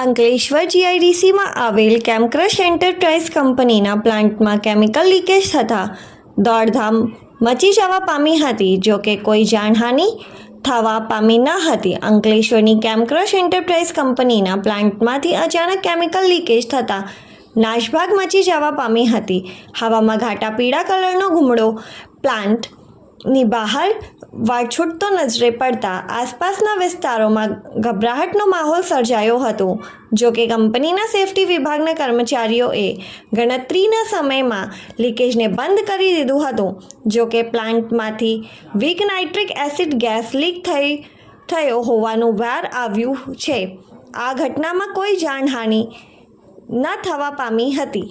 અંકલેશ્વર જીઆઈડીસીમાં આવેલ કેમક્રશ એન્ટરપ્રાઇઝ કંપનીના પ્લાન્ટમાં કેમિકલ લીકેજ થતાં દોડધામ મચી જવા પામી હતી, જો કે કોઈ જાનહાનિ થવા પામી ન હતી. અંકલેશ્વરની કેમક્રશ એન્ટરપ્રાઇઝ કંપનીના પ્લાન્ટમાંથી અચાનક કેમિકલ લીકેજ થતાં નાશભાગ મચી જવા પામી હતી. હવામાં ઘાટા પીળા કલરનો ઘૂમડો પ્લાન્ટની બહાર વાછૂટતો નજરે પડતા આસપાસના વિસ્તારોમાં ગભરાહટનો માહોલ સર્જાયો હતો, જો કે કંપનીના સેફટી વિભાગના કર્મચારીઓએ ગણતરીના સમયમાં લીકેજને બંધ કરી દીધું હતું, જો કે પ્લાન્ટમાંથી weak nitric acid gas leak થઈ, થયો હોવાનું વાર આવ્યું છે. આ ઘટનામાં કોઈ જાનહાનિ ન થવા પામી હતી.